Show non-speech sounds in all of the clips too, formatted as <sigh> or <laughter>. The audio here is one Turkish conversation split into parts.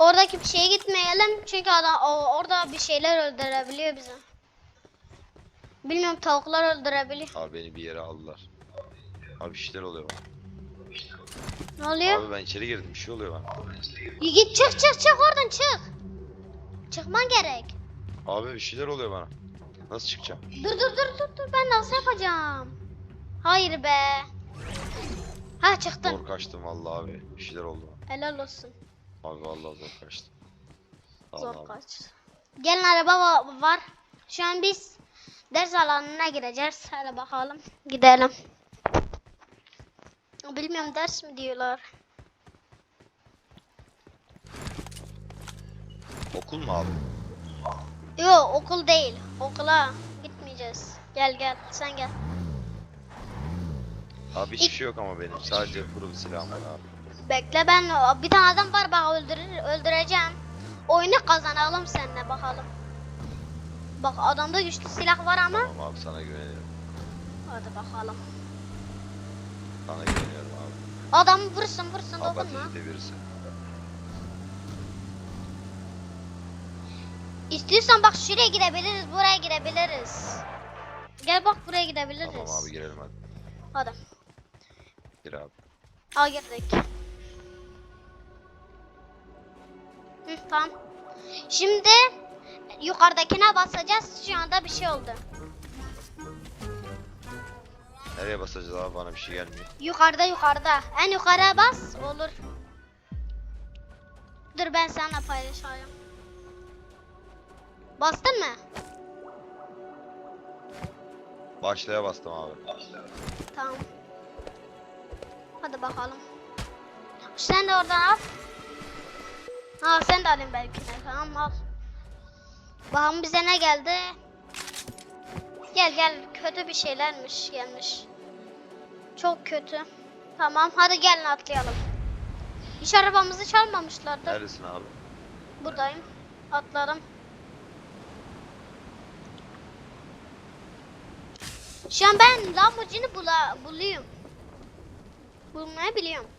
Oradaki bir şeye gitmeyelim çünkü adam o- orada bir şeyler öldürebiliyor bizi. Bilmiyorum tavuklar öldürebiliyor. Abi beni bir yere aldılar. Abi şeyler oluyor bana. Ne oluyor? Abi ben içeri girdim bir şey oluyor bana. İyi Git çık çık çık oradan çık. Çıkman gerek. Abi bir şeyler oluyor bana. Nasıl çıkacağım? Dur dur dur dur dur ben nasıl yapacağım? Hayır be. Ha çıktın. Zor kaçtım vallahi abi. Bir şeyler oldu. Helal olsun. Abi vallahi zor kaçtım. Zor Vallahi. kaç. Gelin araba va- var. Şu an biz ders alanına gireceğiz. Hadi bakalım. Gidelim. Bilmiyorum ders mi diyorlar. Okul mu abi? Yok okul değil. Okula gitmeyeceğiz. Gel gel sen gel. Abi hiçbir şey yok ama benim. Sadece kuru bir silahım var abi. Bekle ben bir tane adam var bak öldürür öldüreceğim. Oyunu kazanalım seninle bakalım. Bak adamda güçlü silah var ama. Tamam abi sana güveniyorum. Hadi bakalım. Sana güveniyorum abi. Adamı vursun vursun dokunma. Apatis'te birisi. İstiyorsan bak şuraya gidebiliriz, buraya gidebiliriz. Gel bak buraya gidebiliriz. Tamam abi girelim hadi. Hadi. Gir abi. Al girdik. Hı, tamam. Şimdi yukarıdakine basacağız. Şu anda bir şey oldu. Nereye basacağız abi bana bir şey gelmiyor. Yukarıda yukarıda. En yukarıya bas olur. Dur ben seninle paylaşayım. Bastın mı? Başlaya bastım abi. Tamam. Hadi bakalım. Sen de oradan al. Ha sen de alayım belki de. Tamam al. Bakalım bize ne geldi. Gel gel kötü bir şeylermiş gelmiş. Çok kötü. Tamam hadi gelin atlayalım. Hiç arabamızı çalmamışlardı. Neredesin abi? Buradayım. Atladım. Şu an ben Lamborghini bula buluyorum. Bulmayı biliyorum.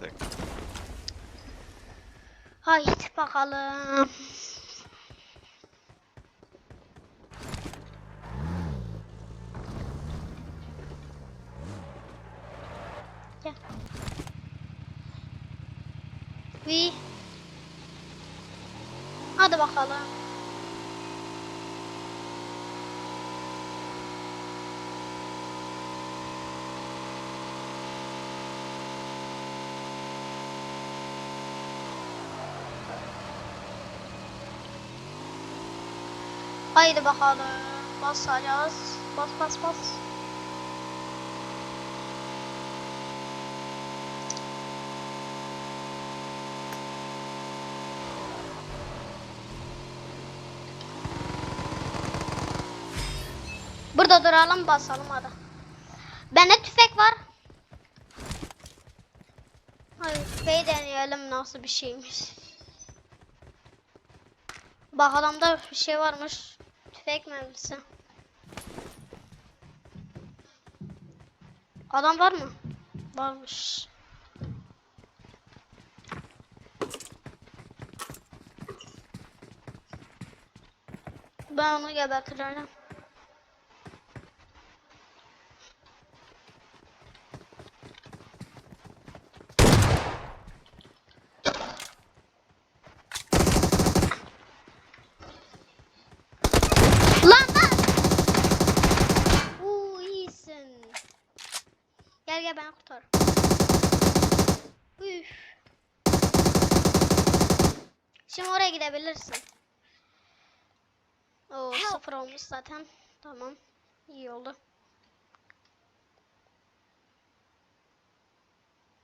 Tek. Haydi bakalım. Gel. Bir. Hadi bakalım. Haydi bakalım. Basacağız. Bas bas bas. Burada duralım basalım hadi. Bende tüfek var. Hadi tüfeği deneyelim nasıl bir şeymiş. Bak adamda bir şey varmış. Tüfek mermisi. Adam var mı? Varmış. Ben onu gebertirim. Lan lan! Oo iyisin. Gel gel beni kurtar. Üf. Şimdi oraya gidebilirsin. Oo sıfır olmuş zaten. Tamam. İyi oldu.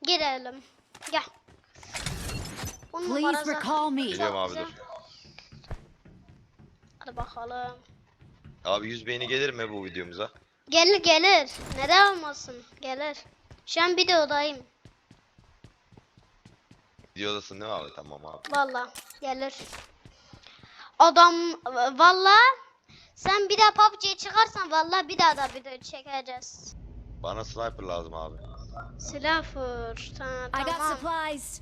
Girelim. Gel. On Please recall me. Geliyorum abi dur. Hadi bakalım. Abi 100 beğeni gelir mi bu videomuza? Gelir gelir. Neden olmasın? Gelir. Şu an videodayım. Videodasın değil mi abi? Tamam abi. Valla gelir. Adam valla sen bir daha PUBG'ye çıkarsan valla bir daha da video çekeceğiz. Bana sniper lazım abi. Silah fır. Ta- I got tamam. supplies.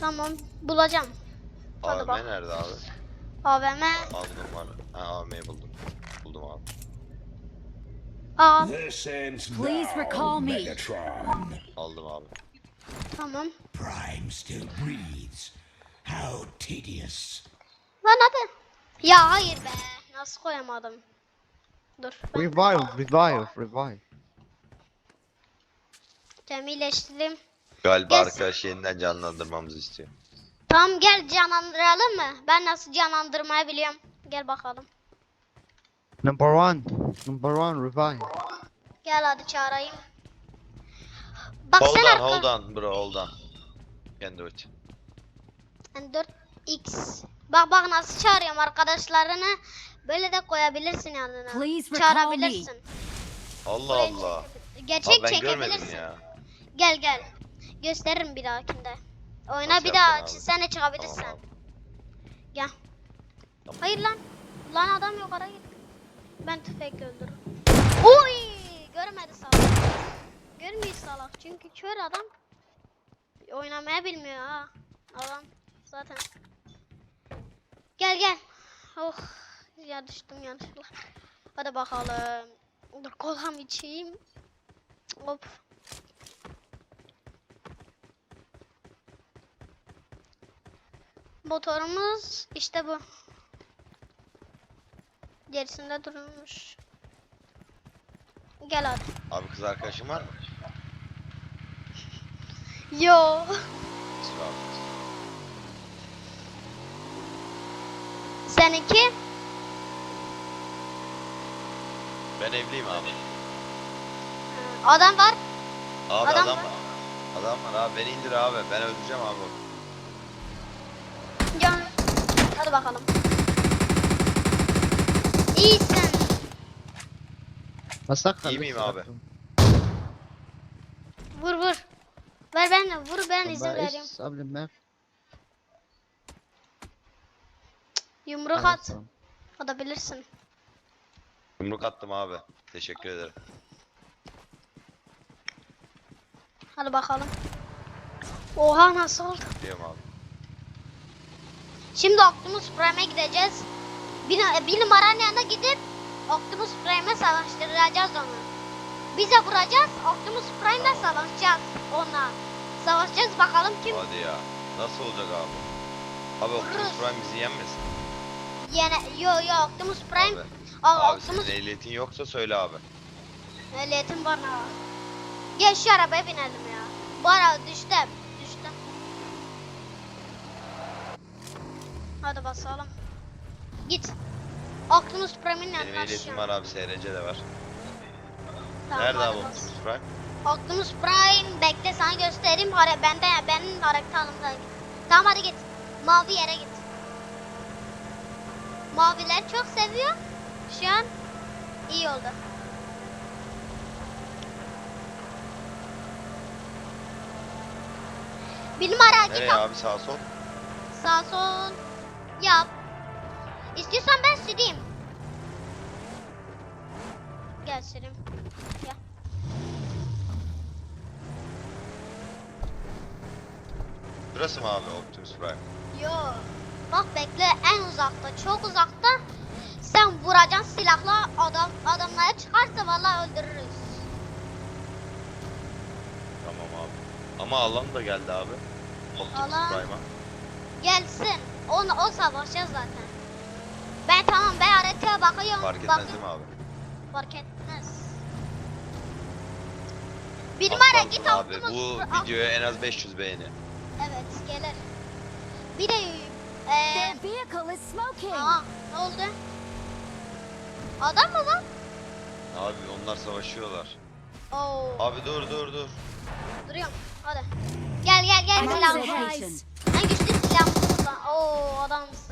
Tamam. Bulacağım. Hadi AVM bak. nerede abi? AVM. Aldım var. Ha AVM'yi buldum. This ends Please now, recall me. Megatron. Aldım abi. tamam. Prime still breathes. How tedious. Lan hadi. Ya hayır be. Nasıl koyamadım? Dur. Ben Revive, revive, revive. Cemileştireyim. Galiba Yes. arkadaş yeniden canlandırmamızı istiyor. Tamam gel canlandıralım mı? Ben nasıl canlandırmayı biliyorum. Gel bakalım. Number one, number one, revive. Gel hadi çağırayım. Bak Hold sen on, arka... hold on bro, hold on. Can do it. Yani 4x. Bak bak nasıl çağırıyorum arkadaşlarını. Böyle de koyabilirsin yanına. Please recall Çağırabilirsin. Allah Buraya Allah. Gerçek Abi ben görmedim çekebilirsin. ya. Gel gel. Gösteririm bir dahakinde. Oyuna Nasıl bir daha yaptın abi? sen de çıkabilirsin. Tamam. Gel. Tamam. Hayır lan. Lan adam yok ara git. Ben tüfekle öldürürüm. Oy! Görmedi salak. Görmüyor salak çünkü kör adam. Oynamaya bilmiyor ha. Adam zaten. Gel gel. Oh. Ya düştüm yanlışlıkla. Hadi bakalım. Dur kolam içeyim. Hop. Motorumuz işte bu. Gerisinde durmuş. Gel hadi. Abi kız arkadaşın var mı? Yo. <laughs> Seninki? Ben evliyim abi. Adam var. Abi Adam adam, var. var. Adam var abi beni indir abi. Ben öldüreceğim abi. Can. Hadi bakalım iyisin. Basak İyi miyim abi? Vur vur. Ver ben de vur ben izin vereyim. Sabrim ben. Yumruk Evet, at. tamam. Atabilirsin. Yumruk attım abi. Teşekkür ederim. Hadi bakalım. Oha nasıl oldu? Diyorum abi. Şimdi Optimus Prime'e gideceğiz. Bir, bir numaranın yanına gidip Optimus Prime'e savaştıracağız onu. Bize vuracağız, Optimus Prime'le savaşacağız onunla. Savaşacağız bakalım kim Hadi ya. Nasıl olacak abi? Abi Optimus Vururuz. Prime bizi yenmesin. yene... Yo yo Optimus Prime. Abi, Aa, abi Optimus senin ehliyetin yoksa söyle abi. ehliyetim bana. Gel şu arabaya binelim ya. Bu araba düştüm. Düştüm. Hadi basalım. Git. Optimus Prime'in Benim yanına ehliyetim var abi. SRC de var. Nerede abi. Optimus Prime? Optimus Prime bekle sana göstereyim. Hare bende benim hareket alanımda git. Tamam hadi git. Mavi yere git. Maviler çok seviyor. Şu an iyi oldu. Bir numara git Nereye abi sağ sol? sağ sol yap. İstiyorsan ben süreyim. Gel süreyim. Gel. Burası mı abi Optimus Prime? Yo. Bak bekle en uzakta, çok uzakta. Sen vuracaksın silahla adam adamlara çıkarsa vallahi öldürürüz. Tamam abi. Ama alan da geldi abi. Optimus Alan- Prime'a. Gelsin. Onu o savaşacağız zaten. Ben tamam ben haritaya bakıyorum. Fark etmez bakıyorum. değil mi abi? Fark etmez. Bir kaldı git abi. Optimus. Bu Op- videoya en az 500 beğeni. Evet gelir. Bir de eee vehicle is smoking. Aa, ne oldu? Adam mı lan? Abi onlar savaşıyorlar. Oo. Abi dur dur dur. Duruyorum. Hadi. Gel gel gel supplies. En güçlü silah burada. Oo adamsın.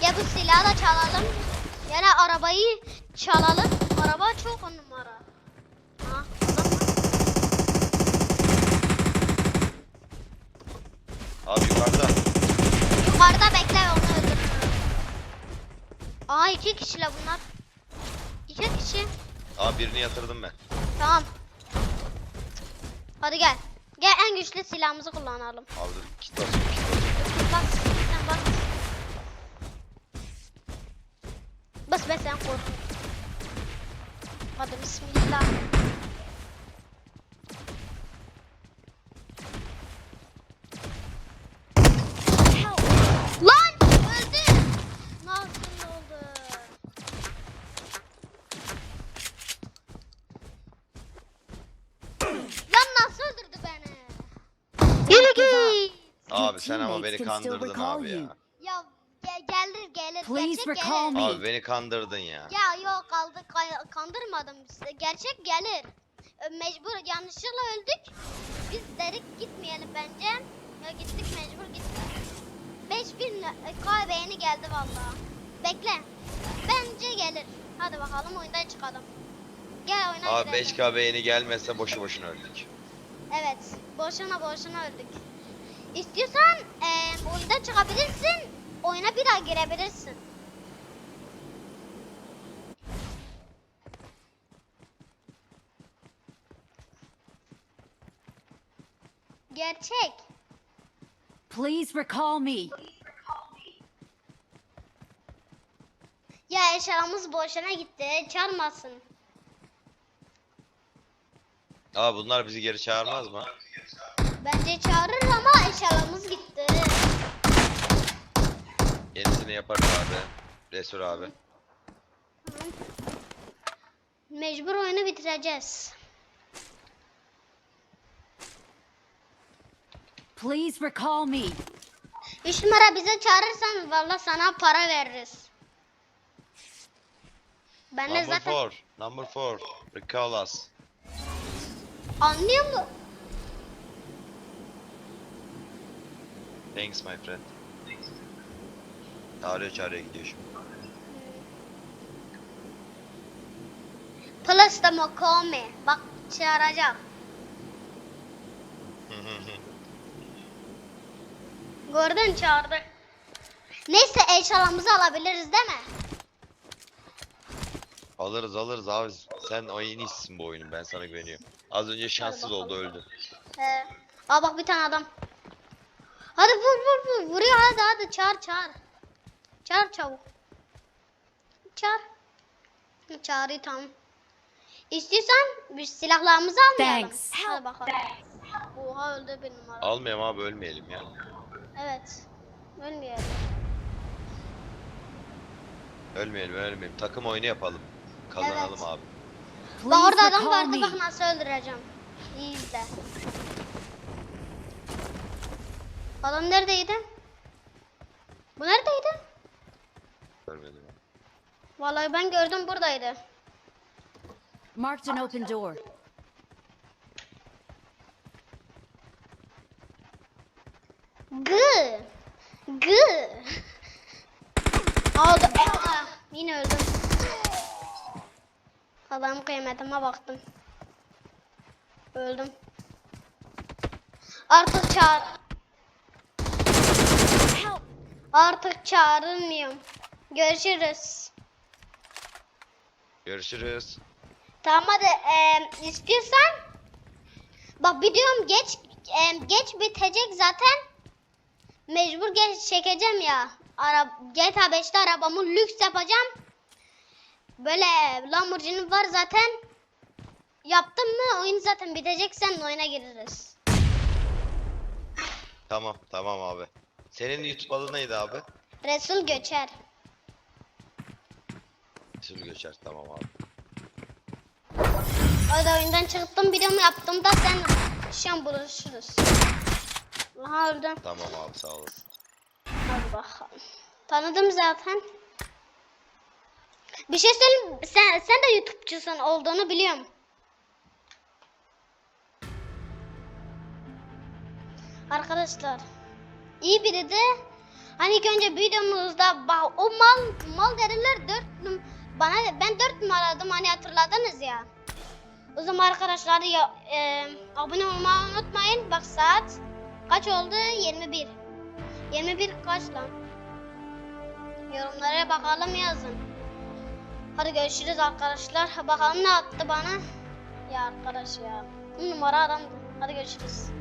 Gel bu silahı da çalalım. Yani arabayı çalalım. Araba çok numara. Ha. Abi yukarıda. Yukarıda bekle onu öldürürüm. Aa iki kişiler bunlar. İki kişi. Aa birini yatırdım ben. Tamam. Hadi gel. Gel en güçlü silahımızı kullanalım. Abi dur kit basıyorum kit basıyorum. Bas, sen bas. Bas be sen kork. Hadi bismillah. Help! Lan öldü. Nasıl oldu? Lan nasıl öldürdü beni? Yürü git. Abi sen ama beni kandırdın abi ya. Ya ge- gelir gelir. Please Gerçek recall gelir. me. Abi beni kandırdın ya. Ya yok kaldı kay- kandırmadım size. Gerçek gelir. Ö, Mecbur yanlışlıkla öldük. Biz dedik gitmeyelim bence. Ya gittik mecbur gittik. 5000 K beğeni geldi vallahi. Bekle. Bence gelir. Hadi bakalım oyundan çıkalım. Gel oyuna Abi girelim. 5K beğeni gelmezse boşu boşuna öldük. Evet. Boşuna boşuna öldük. İstiyorsan eee oyundan çıkabilirsin. Oyuna bir daha girebilirsin. Gerçek. Please recall me. Ya eşyalarımız boşuna gitti. Çalmasın. Aa bunlar bizi geri çağırmaz mı? Bence çağırır ama eşyalarımız gitti. Yenisini yaparız abi. Resul abi. Mecbur oyunu bitireceğiz. Please recall me. Üç numara bize çağırırsan valla sana para veririz. Ben de Number zaten 4. Number 4. Recall us. anlıyor mu? Thanks my friend. Çağırıyor çağırıyor gidiyor şimdi. Plus da Mokome. Bak çağıracak. <laughs> Gördün çağırdı. Neyse eşyalarımızı alabiliriz değil mi? alırız alırız abi. Sen o en iyisisin bu oyunun ben sana güveniyorum. Az önce şanssız oldu öldü. He. Aa bak bir tane adam. Hadi vur vur vur. Vuruyor hadi hadi çağır çağır. Çağır çabuk. Çağır. Hı, Çağırıyor tamam. İstiyorsan biz silahlarımızı almayalım. Thanks. Hadi bakalım. Oha öldü bir numara. Almayalım abi ölmeyelim ya. Evet. Ölmeyelim. Ölmeyelim ölmeyelim. Takım oyunu yapalım. Kazanalım Evet. abi. Bak Please orada adam recall vardı me. bak nasıl öldüreceğim. İyi izle. Adam neredeydi? Bu neredeydi? Görmedim. Vallahi ben gördüm buradaydı. Marked an open door. Gı. Gı. Aldı. Aa, yine öldüm. Adam kıymetime baktım. Öldüm. Artık çağır. Artık çağrılmıyorum. Görüşürüz. Görüşürüz. Tamam hadi eee, istiyorsan bak videom geç eee, geç bitecek zaten. Mecbur geç çekeceğim ya. Ara, GTA 5'te arabamı lüks yapacağım. Böyle Lamborghini var zaten. Yaptım mı oyun zaten bitecek sen oyuna gireriz. Tamam tamam abi. Senin YouTube adın neydi abi? Resul Göçer. Resul Göçer tamam abi. Hadi oyundan çıktım videomu yaptım da sen akşam buluşuruz. Aha öldüm. Tamam abi sağ olasın. Hadi bakalım. Tanıdım zaten. Bir şey söyleyeyim. Sen, sen de YouTube'cusun olduğunu biliyorum. Arkadaşlar. iyi biri de hani ilk önce videomuzda o mal mal 4 num bana ben 4 numaradım hani hatırladınız ya. O zaman arkadaşlar ya, e, abone olmayı unutmayın. Bak saat kaç oldu? 21. 21 kaç lan? Yorumlara bakalım yazın. Hadi görüşürüz arkadaşlar. Bakalım ne attı bana. Ya arkadaş ya. Numara adamdı. Hadi görüşürüz.